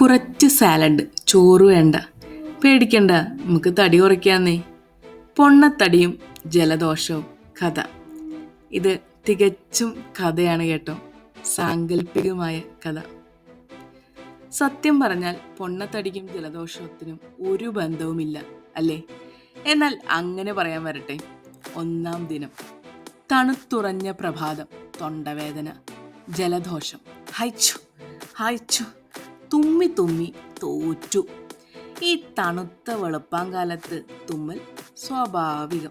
കുറച്ച് സാലഡ് ചോറ് വേണ്ട. പേടിക്കണ്ട നമുക്ക് തടി കുറയ്ക്കാന്നേ. പൊണ്ണത്തടിയും ജലദോഷവും കഥ. ഇത് തികച്ചും കഥയാണ് കേട്ടോ. സാങ്കല്പികമായ കഥ. സത്യം പറഞ്ഞാൽ പൊണ്ണത്തടിക്കും ജലദോഷത്തിനും ഒരു ബന്ധവുമില്ല അല്ലേ? എന്നാൽ അങ്ങനെ പറയാൻ വരട്ടെ. ഒന്നാം ദിനം. തണുത്തുറഞ്ഞ പ്രഭാതം തൊണ്ടവേദന ജലദോഷം. ഹൈച്ചു ഹൈച്ചു തുമ്മി തുമ്മി തോറ്റു. ഈ തണുത്ത വെളുപ്പാങ്കാലത്ത് തുമ്മൽ സ്വാഭാവികം.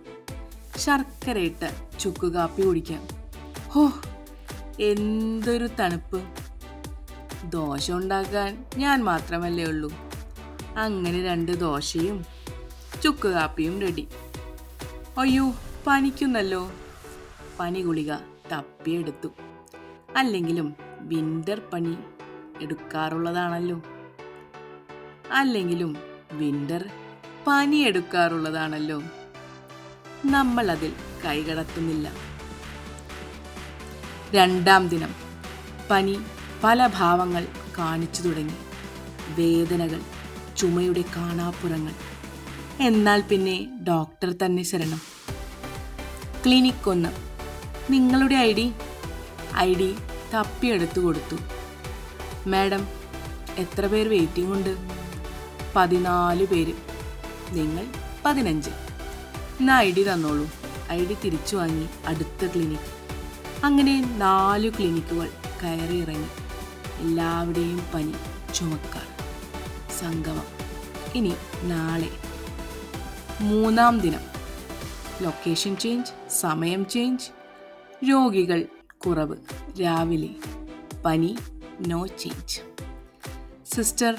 ശർക്കരയിട്ട ചുക്ക് കാപ്പി കുടിക്കാം. ഹോ എന്തൊരു തണുപ്പ്. ദോശ ഉണ്ടാക്കാൻ ഞാൻ മാത്രമല്ലേ ഉള്ളൂ. അങ്ങനെ രണ്ട് ദോശയും ചുക്ക് കാപ്പിയും റെഡി അയ്യോ പനിക്കുന്നല്ലോ. പനി ഗുളിക തപ്പിയെടുത്തു. അല്ലെങ്കിലും വിന്റർ പനി എടുക്കാറുള്ളതാണല്ലോ. അല്ലെങ്കിലും വിന്റർ പനി എടുക്കാറുള്ളതാണല്ലോ നമ്മൾ അതിൽ കൈകടത്തുന്നില്ല. രണ്ടാം ദിനം പനി പല ഭാവങ്ങൾ കാണിച്ചു തുടങ്ങി. വേദനകൾ ചുമയുടെ കാണാപ്പുറങ്ങൾ. എന്നാൽ പിന്നെ ഡോക്ടർ തന്നെ ശരണം. ക്ലിനിക് ഒന്ന് നിങ്ങളുടെ ഐ ഡി ഐ ഡി തപ്പിയെടുത്തു കൊടുത്തു. മാഡം എത്ര പേർ വെയിറ്റിംഗ് ഉണ്ട്? പതിനാല് പേര്. നിങ്ങൾ പതിനഞ്ച്. ഇന്ന് ഐ ഡി തന്നോളൂ. ഐ ഡി തിരിച്ചു വാങ്ങി അടുത്ത ക്ലിനിക്. അങ്ങനെ നാല് ക്ലിനിക്കുകൾ കയറി ഇറങ്ങി. എല്ലാവരുടെയും പനി ചുമക്കാർ സംഗമം. ഇനി നാളെ. മൂന്നാം ദിനം. ലൊക്കേഷൻ ചേഞ്ച് സമയം ചേഞ്ച്. രോഗികൾ കുറവ്. രാവിലെ പനി നോ ചേഞ്ച് സിസ്റ്റർ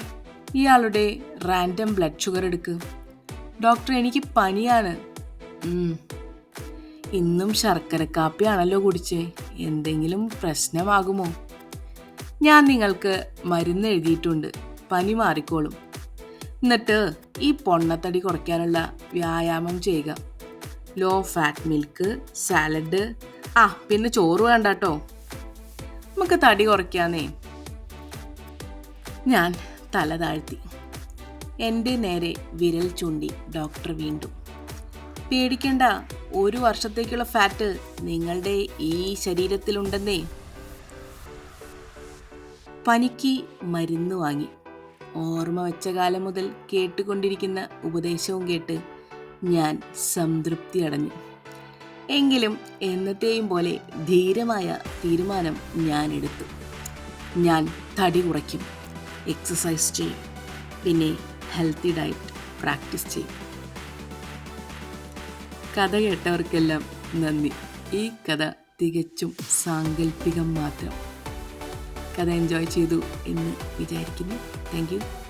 ഇയാളുടെ റാൻഡം ബ്ലഡ് ഷുഗർ എടുക്ക്. ഡോക്ടർ എനിക്ക് പനിയാണ്. ഇന്നും ശർക്കര കാപ്പിയാണല്ലോ കുടിച്ചേ. എന്തെങ്കിലും പ്രശ്നമാകുമോ? ഞാൻ നിങ്ങൾക്ക് മരുന്ന് എഴുതിയിട്ടുണ്ട്. പനി മാറിക്കോളും. എന്നിട്ട് ഈ പൊണ്ണത്തടി കുറയ്ക്കാനുള്ള വ്യായാമം ചെയ്യുക. ലോ ഫാറ്റ് മിൽക്ക് സാലഡ് ആ പിന്നെ ചോറ് വേണ്ട കേട്ടോ നമുക്ക് തടി കുറയ്ക്കാന്നേ. ഞാൻ തല താഴ്ത്തി. എന്റെ നേരെ വിരൽ ചൂണ്ടി ഡോക്ടർ വീണ്ടും പേടിക്കേണ്ട ഒരു വർഷത്തേക്കുള്ള ഫാറ്റ് നിങ്ങളുടെ ഈ ശരീരത്തിലുണ്ടെന്നേ. പനിക്ക് മരുന്ന് വാങ്ങി. ഓർമ്മ വെച്ച കാലം മുതൽ കേട്ടുകൊണ്ടിരിക്കുന്ന ഉപദേശവും കേട്ട് ഞാൻ സംതൃപ്തി അടഞ്ഞു. എങ്കിലും എന്നത്തെയും പോലെ ധീരമായ തീരുമാനം ഞാൻ എടുത്തു. ഞാൻ തടി കുറയ്ക്കും. എക്സസൈസ് ചെയ്യും. പിന്നെ ഹെൽത്തി ഡയറ്റ് പ്രാക്ടീസ് ചെയ്യും. കഥ കേട്ടവർക്കെല്ലാം നന്ദി. ഈ കഥ തികച്ചും സാങ്കല്പികം മാത്രം. കഥ എൻജോയ് ചെയ്തു എന്ന് വിചാരിക്കുന്നു. താങ്ക്